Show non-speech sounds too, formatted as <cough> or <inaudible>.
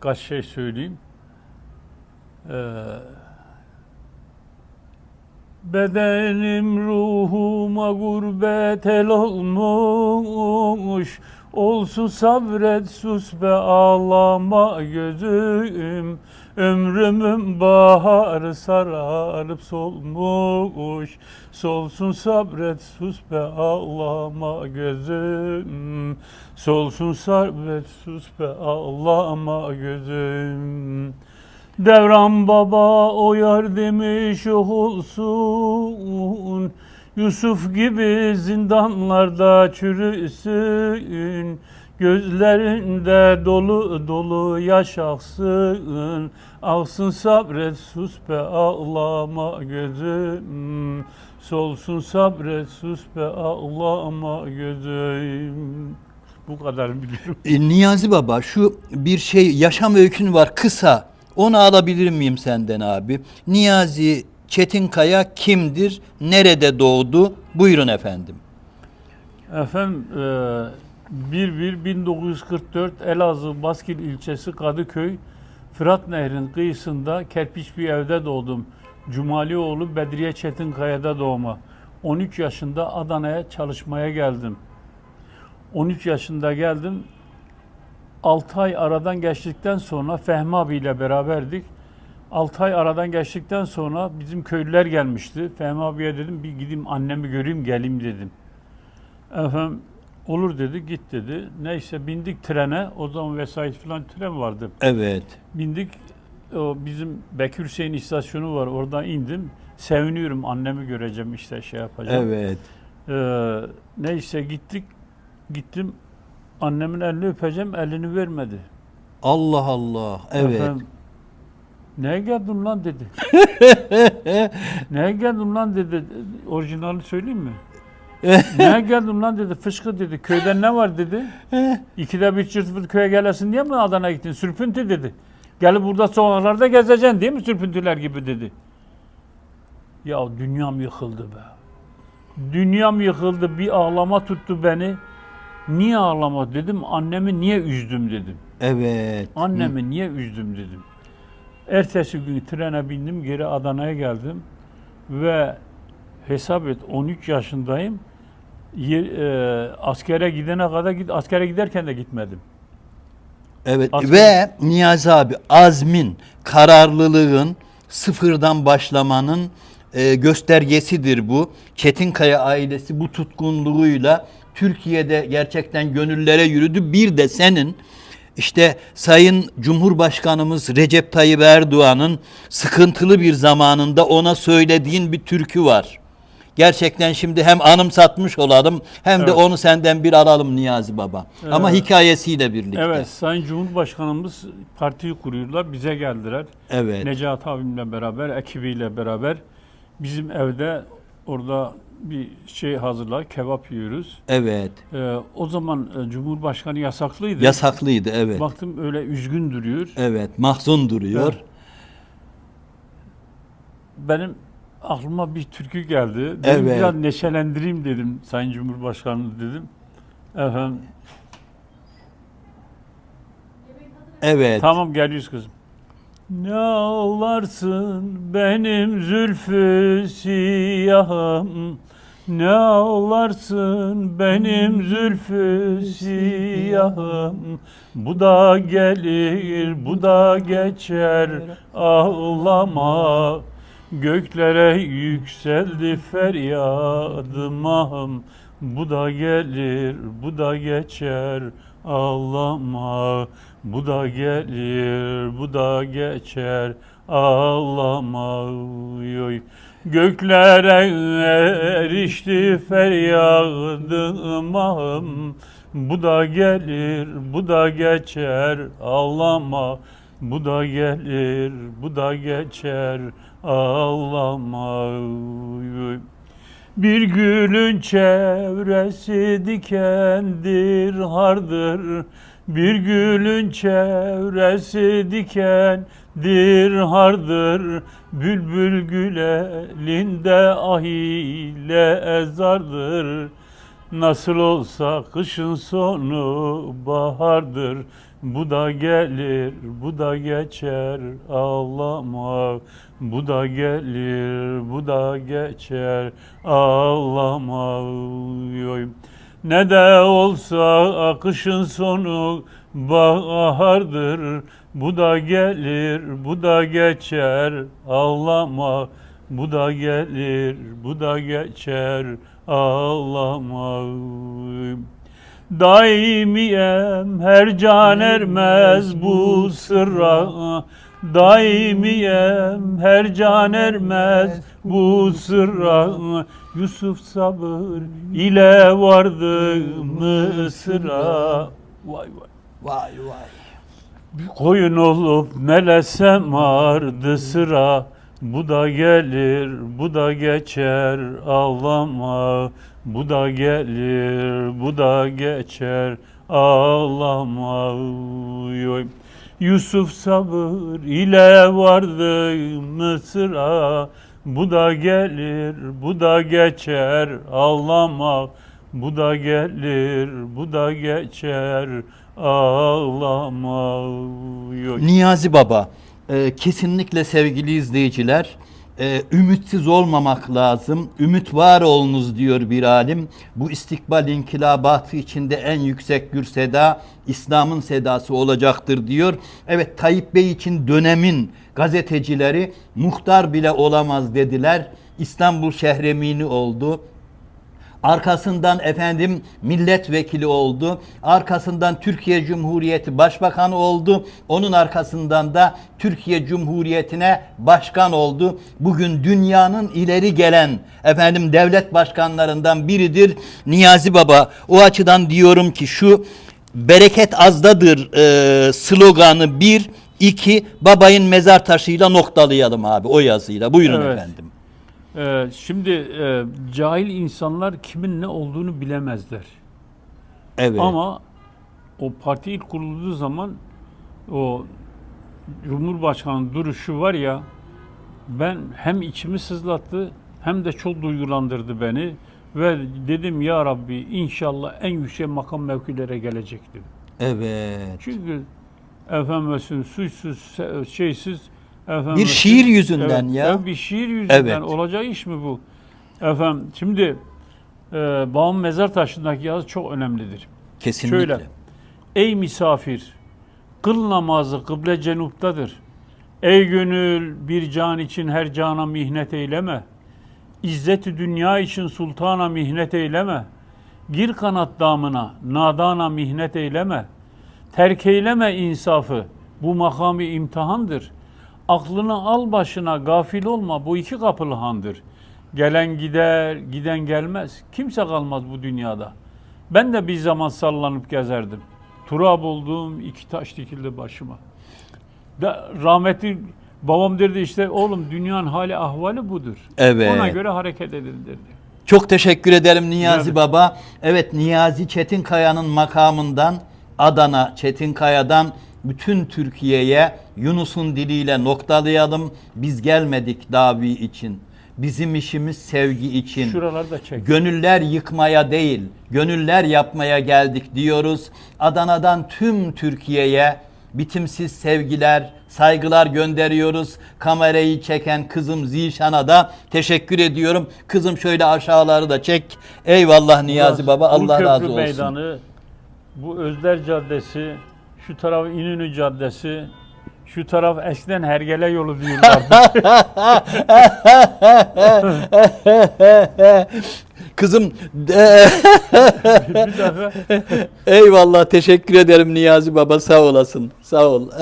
kaç şey söyleyeyim. Ee, bedenim ruhuma gurbet el olmuş. Olsun sabret sus be ağlama gözüm. Ömrümün baharı sararıp solmuş. Solsun sabret sus be ağlama gözüm. Solsun sabret sus be ağlama gözüm. Devran baba o yar demiş olsun. Yusuf gibi zindanlarda çürüsün. Gözlerinde dolu dolu yaş aksın. Aksın sabret sus be ağlama gözüm. Solsun sabret sus be ağlama gözüm. Bu kadar biliyorum. E, Niyazi Baba şu bir şey yaşam öykün var kısa. Onu alabilir miyim senden abi? Niyazi Çetinkaya kimdir? Nerede doğdu? Buyurun efendim. Efendim e, 1-1-1944 Elazığ Baskil ilçesi Kadıköy Fırat Nehri'nin kıyısında kerpiç bir evde doğdum. Cumalioğlu Bedriye Çetinkaya'da doğma. 13 yaşında Adana'ya çalışmaya geldim. 13 yaşında geldim. 6 ay aradan geçtikten sonra Fehmi abiyle beraberdik. 6 ay aradan geçtikten sonra bizim köylüler gelmişti. Fehmi abiye dedim bir gideyim annemi göreyim geleyim dedim. Efendim olur dedi git dedi. Neyse bindik trene. O zaman vesait falan tren vardı. Evet. Bindik. O bizim Bekir Hüseyin istasyonu var. Oradan indim. Seviniyorum annemi göreceğim işte şey yapacağım. Evet. Ee, neyse gittik. Gittim. Annemin elini öpeceğim. Elini vermedi. Allah Allah. Evet. Efendim, Neye geldin lan dedi. <laughs> Neye geldin lan dedi. Orijinalini söyleyeyim mi? Neye geldin lan dedi. Fışkı dedi. Köyden ne var dedi. İkide bir çırpıt köye gelesin diye mi Adana'ya gittin? Sürpüntü dedi. Gelip burada sokaklarda gezeceksin değil mi sürpüntüler gibi dedi. Ya dünyam yıkıldı be. Dünyam yıkıldı. Bir ağlama tuttu beni. Niye ağlama dedim. Annemi niye üzdüm dedim. Evet. Annemi niye üzdüm dedim. Ertesi gün trene bindim, geri Adana'ya geldim ve hesap et 13 yaşındayım. Ye- e, askere gidene kadar git askere giderken de gitmedim. Evet Asker- ve Niyazi abi azmin, kararlılığın, sıfırdan başlamanın e, göstergesidir bu. Çetinkaya ailesi bu tutkunluğuyla Türkiye'de gerçekten gönüllere yürüdü. Bir de senin işte Sayın Cumhurbaşkanımız Recep Tayyip Erdoğan'ın sıkıntılı bir zamanında ona söylediğin bir türkü var. Gerçekten şimdi hem anımsatmış olalım hem de Evet. onu senden bir alalım Niyazi Baba. Ama Evet. hikayesiyle birlikte. Evet, Sayın Cumhurbaşkanımız partiyi kuruyorlar, bize geldiler. Evet. Necati abimle beraber, ekibiyle beraber bizim evde orada bir şey hazırlar, kebap yiyoruz. Evet. Ee, o zaman e, Cumhurbaşkanı yasaklıydı. Yasaklıydı evet. Baktım öyle üzgün duruyor. Evet. Mahzun duruyor. Evet. benim aklıma bir türkü geldi. Dedim Evet. biraz neşelendireyim dedim Sayın Cumhurbaşkanı dedim. Efendim, Evet. tamam geliyoruz kızım. Ne ağlarsın benim zülfü siyahım? Ne ağlarsın benim zülfü siyahım? Bu da gelir bu da geçer ağlama. Göklere yükseldi feryadım ahım Bu da gelir bu da geçer ağlama Bu da gelir bu da geçer ağlama oy. Göklere erişti feryadım ahım Bu da gelir bu da geçer ağlama bu da gelir, bu da geçer, ağlama. oy. Bir gülün çevresi dikendir, hardır. Bir gülün çevresi dikendir, hardır. Bülbül gül elinde ah ile ezardır. Nasıl olsa kışın sonu bahardır. Bu da gelir, bu da geçer, ağlama. Bu da gelir, bu da geçer, ağlama. Ne de olsa akışın sonu bahardır. Bu da gelir, bu da geçer, ağlama. Bu da gelir, bu da geçer, ağlama. Daimiyem her can ermez bu sırra Daimiyem her can ermez bu sırra. Yusuf sabır ile vardı Mısır'a Vay vay. Vay vay. Koyun olup melesem ardı sıra. Bu da gelir, bu da geçer ağlama. Bu da gelir, bu da geçer ağlama. Yoy. Yusuf sabır ile vardı Mısır'a. Bu da gelir, bu da geçer ağlama Bu da gelir, bu da geçer ağlama. Niyazi Baba, e, kesinlikle sevgili izleyiciler, e, ümitsiz olmamak lazım. Ümit var olunuz diyor bir alim. Bu istikbal inkılabatı içinde en yüksek gür seda İslam'ın sedası olacaktır diyor. Evet Tayyip Bey için dönemin gazetecileri muhtar bile olamaz dediler. İstanbul şehremini oldu. Arkasından efendim milletvekili oldu. Arkasından Türkiye Cumhuriyeti Başbakanı oldu. Onun arkasından da Türkiye Cumhuriyeti'ne başkan oldu. Bugün dünyanın ileri gelen efendim devlet başkanlarından biridir Niyazi Baba. O açıdan diyorum ki şu bereket azdadır e, sloganı bir, iki babayın mezar taşıyla noktalayalım abi o yazıyla. Buyurun Evet. efendim. Ee, şimdi e, cahil insanlar kimin ne olduğunu bilemezler. Evet. Ama o parti ilk kurulduğu zaman o Cumhurbaşkanı duruşu var ya ben hem içimi sızlattı hem de çok duygulandırdı beni ve dedim ya Rabbi inşallah en yüksek makam mevkilere gelecektim. evet. Çünkü efendim suçsuz şeysiz efendim Bir şiir yüzünden Evet, ya. evet, bir şiir yüzünden Evet. olacak iş mi bu? Efendim şimdi e, babam mezar taşındaki yazı çok önemlidir. Kesinlikle. Şöyle. Ey misafir, kıl namazı kıble cenuptadır. Ey gönül bir can için her cana mihnet eyleme. İzzeti dünya için sultana mihnet eyleme. Gir kanat damına, nadana mihnet eyleme. Terk eyleme insafı, bu makamı imtihandır. Aklını al başına, gafil olma, bu iki kapılı handır. Gelen gider, giden gelmez. Kimse kalmaz bu dünyada. Ben de bir zaman sallanıp gezerdim. Turab oldum, iki taş dikildi başıma. Da, rahmetli babam derdi işte oğlum dünyanın hali ahvali budur. Evet. Ona göre hareket edin derdi. Çok teşekkür ederim Niyazi Evet. Baba. Evet Niyazi Çetinkaya'nın makamından Adana Çetinkaya'dan bütün Türkiye'ye Yunus'un diliyle noktalayalım. Biz gelmedik davi için. Bizim işimiz sevgi için. Şuraları da çek. Gönüller yıkmaya değil, gönüller yapmaya geldik diyoruz. Adana'dan tüm Türkiye'ye bitimsiz sevgiler, saygılar gönderiyoruz. Kamerayı çeken kızım Zişan'a da teşekkür ediyorum. Kızım şöyle aşağıları da çek. Eyvallah Niyazi Baba. Allah razı olsun. Meydanı, bu Özler Caddesi, şu taraf İnönü Caddesi, şu taraf eskiden Hergele yolu diyorlardı. <laughs> Kızım bir dakika. eyvallah teşekkür ederim Niyazi Baba sağ olasın. Sağ ol. <laughs>